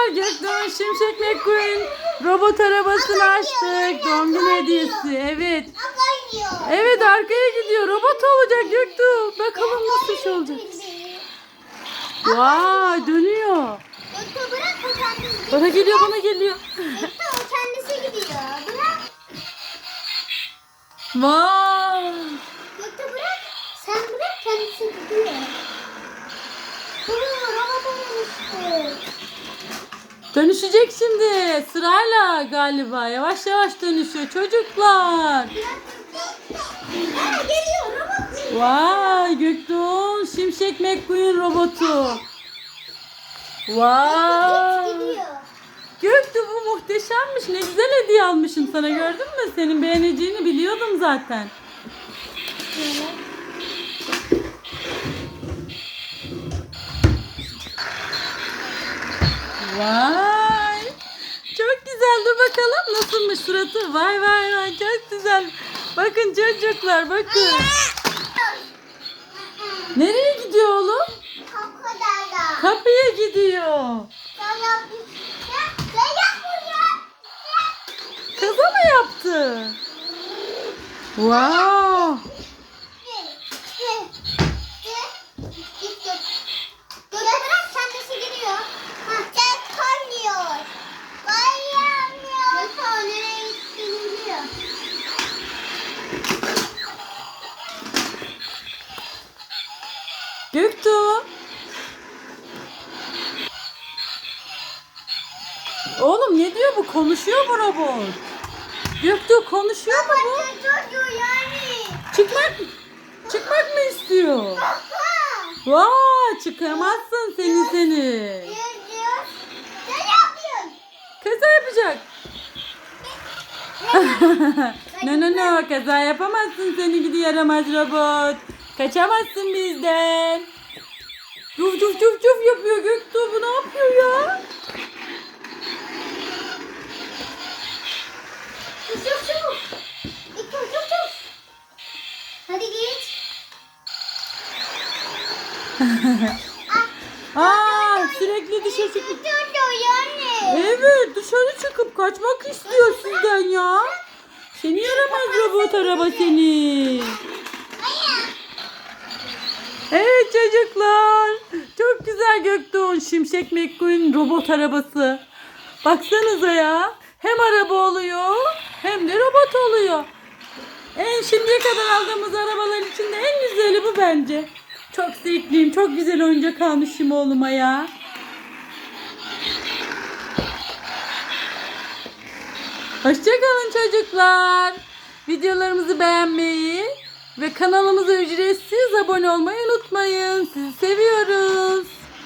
Çocuklar Gökdoğan Şimşek McQueen robot arabasını açtık. Doğum günü hediyesi. Evet. Evet arkaya gidiyor. Robot olacak Göktuğ. Bakalım nasıl bir şey olacak. Vay dönüyor. Bana geliyor bana geliyor. Kendisi gidiyor. Bırak. Vay. Yoksa bırak. Sen bırak kendisi gidiyor. Bunu robot olmuştu. Dönüşecek şimdi. Sırayla galiba. Yavaş yavaş dönüşüyor çocuklar. Vay Göktuğ Şimşek McQueen robotu. Vay. Göktuğ bu muhteşemmiş. Ne güzel hediye almışım sana gördün mü? Senin beğeneceğini biliyordum zaten. Vay. Bakalım nasılmış suratı. Vay vay vay çok güzel. Bakın çocuklar bakın. Nereye gidiyor oğlum? Kapıya gidiyor. Kaza mı yaptı? Wow. Oğlum ne diyor bu? Konuşuyor mu robot? Göktuğ konuşuyor mu bu? Çıkmak çıkmak mı istiyor? Aha. Vay çıkamazsın seni seni. Kaza yapacak. no no no kaza yapamazsın seni gidi yaramaz robot. Kaçamazsın bizden. Cuf cuf cuf cuf yapıyor Göktuğ bu ne yapıyor ya? Aa sürekli dışarı çıkıp. Evet dışarı çıkıp kaçmak istiyor sizden ya. Seni yaramaz robot araba seni. Evet çocuklar. Çok güzel Göktuğ'un Şimşek McQueen robot arabası. Baksanıza ya. Hem araba oluyor hem de robot oluyor. En şimdiye kadar aldığımız arabaların içinde en güzeli bu bence. Çok zevkliyim. Çok güzel oyuncak almışım oğluma ya. Hoşçakalın çocuklar. Videolarımızı beğenmeyi ve kanalımıza ücretsiz abone olmayı unutmayın. Sizi seviyoruz.